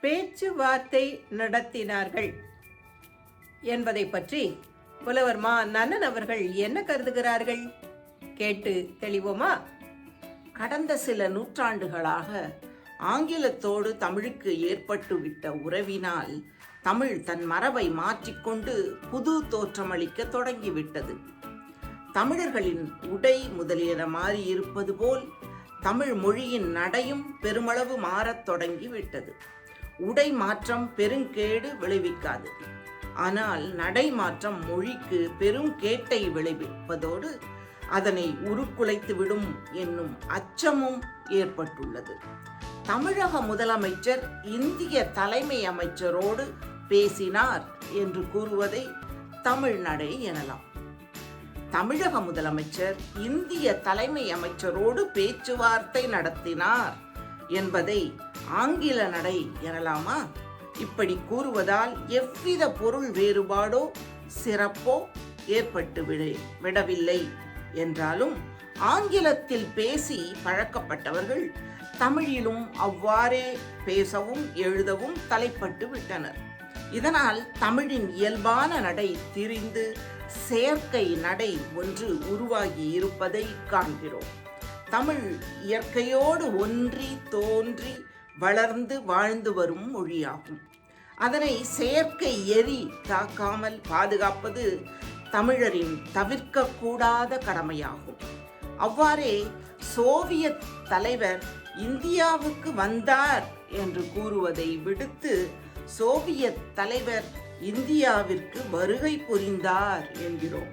பேச்சுவார்த்தை நடத்தினார்கள். என்பதை பற்றி புலவர் மா நன்னன் அவர்கள் என்ன கருதுகிறார்கள்? கேட்டு தெளிவோமா? கடந்த சில நூற்றாண்டுகளாக ஆங்கிலத்தோடு தமிழுக்கு ஏற்பட்டுவிட்ட உறவினால் தமிழ் தன் மரபை மாற்றிக்கொண்டு புது தோற்றமளிக்க தொடங்கிவிட்டது. தமிழர்களின் உடை முதலியன மாறியிருப்பது போல் தமிழ் மொழியின் நடையும் பெருமளவு மாறத் தொடங்கிவிட்டது. உடை மாற்றம் பெருங்கேடு விளைவிக்காது. ஆனால் நடை மாற்றம் மொழிக்கு பெரும் கேட்டை விளைவிப்பதோடு அதனை உருக்குலைத்து விடும் என்னும் அச்சமும் ஏற்பட்டுள்ளது. தமிழக முதலமைச்சர் இந்திய தலைமை அமைச்சரோடு பேசினார் என்று கூறுவதை தமிழ் நடை எனலாம். தமிழக முதலமைச்சர் இந்திய தலைமை அமைச்சரோடு பேச்சுவார்த்தை நடத்தினார். என்பதை ஆங்கில நடை எனலாமா? இப்படி கூறுவதால் எவ்வித பொருள் வேறுபாடோ சிறப்போ ஏற்பட்டு விடவில்லை. என்றாலும் ஆங்கிலத்தில் பேசி பழக்கப்பட்டவர்கள் தமிழிலும் அவ்வாறே பேசவும் எழுதவும் தலைப்பட்டு விட்டனர். இதனால் தமிழின் இயல்பான நடை திரிந்து செயற்கை நடை ஒன்று உருவாகி இருப்பதை காண்கிறோம். தமிழ் இயற்கையோடு ஒன்றி தோன்றி வளர்ந்து வாழ்ந்து வரும் மொழியாகும். அதனை செயற்கை எரி தாக்காமல் பாதுகாப்பது தமிழரின் தவிர்க்கக்கூடாத கடமையாகும். அவ்வாறே சோவியத் தலைவர் இந்தியாவுக்கு வந்தார் என்று கூறுவதை விடுத்து சோவியத் தலைவர் இந்தியாவிற்கு வருகை புரிந்தார் என்கிறோம்.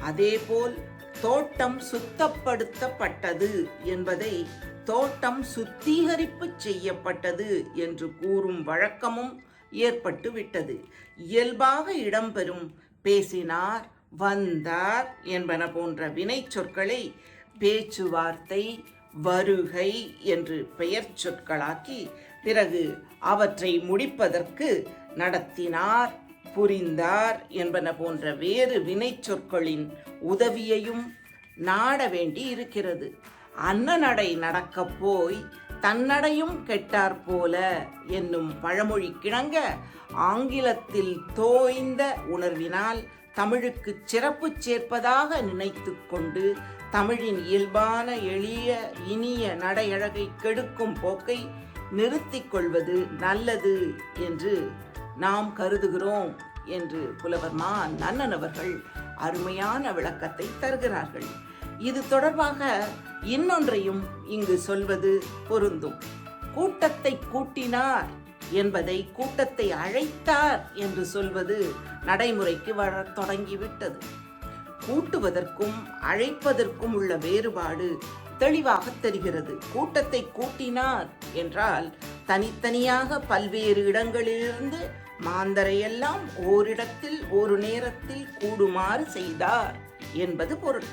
அதேபோல் தோட்டம் சுத்தப்படுத்தப்பட்டது என்பதை தோட்டம் சுத்திகரிப்பு செய்யப்பட்டது என்று கூறும் வழக்கமும் ஏற்பட்டு விட்டது இயல்பாக இடம்பெறும் பேசினார் வந்தார் என்பன போன்ற வினை சொற்களை பேச்சுவார்த்தை வருகை என்று பெயர் சொற்களாக்கி பிறகு அவற்றை முடிப்பதற்கு நடத்தினார். புரிந்தார் என்பன போன்ற வேறு வினை சொற்களின் உதவியையும் நாட வேண்டி இருக்கிறது. அன்னநடை நடக்கப் போய் தன்னடையும் கெட்டார் போல என்னும் பழமொழி கிணங்க ஆங்கிலத்தில் தோய்ந்த உணர்வினால் தமிழுக்கு சிறப்பு சேர்ப்பதாக நினைத்து கொண்டு தமிழின் இயல்பான எளிய இனிய நடையழகை கெடுக்கும் போக்கை நிறுத்திக் கொள்வது நல்லது என்று நாம் கருதுகிறோம். என்று புலவர் மா நன்னன் அவர்கள் அருமையான விளக்கத்தை தருகிறார்கள். இது தொடர்பாக இன்னொன்றையும் இங்கு சொல்வது பொருந்தும். கூட்டத்தை கூட்டினார் என்பதை கூட்டத்தை அழைத்தார் என்று சொல்வது நடைமுறைக்கு வர தொடங்கிவிட்டது. கூட்டுவதற்கும் அழைப்பதற்கும் உள்ள வேறுபாடு தெளிவாக தெரிகிறது. கூட்டத்தை கூட்டினார் என்றால் தனித்தனியாக பல்வேறு இடங்களிலிருந்து மாந்தரையெல்லாம் ஓரிடத்தில் ஒரு நேரத்தில் கூடுமாறு செய்தார் என்பது பொருள்.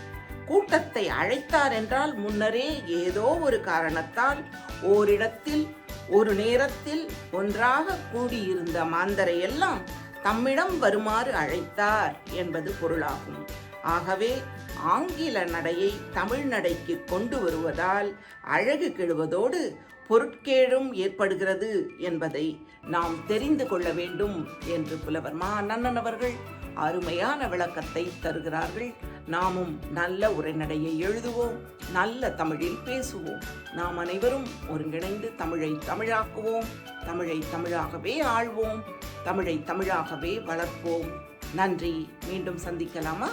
கூட்டத்தை அழைத்தார் என்றால் முன்னரே ஏதோ ஒரு காரணத்தால் ஓரிடத்தில் ஒரு நேரத்தில் ஒன்றாக கூடியிருந்த மாந்தரையெல்லாம் தம்மிடம் வருமாறு அழைத்தார் என்பது பொருளாகும். ஆகவே ஆங்கில நடையை தமிழ் நடைக்கு கொண்டு வருவதால் அழகு கெடுவதோடு பொருட்கேடும் ஏற்படுகிறது என்பதை நாம் தெரிந்து கொள்ள வேண்டும் என்று புலவர் மா நன்னன் அவர்கள் அருமையான விளக்கத்தை தருகிறார்கள். நாமும் நல்ல உரைநடையை எழுதுவோம் நல்ல தமிழில் பேசுவோம். நாம் அனைவரும் ஒருங்கிணைந்து தமிழை தமிழாக்குவோம் தமிழை தமிழாகவே ஆழ்வோம் தமிழை தமிழாகவே வளர்ப்போம். நன்றி. மீண்டும் சந்திக்கலாமா?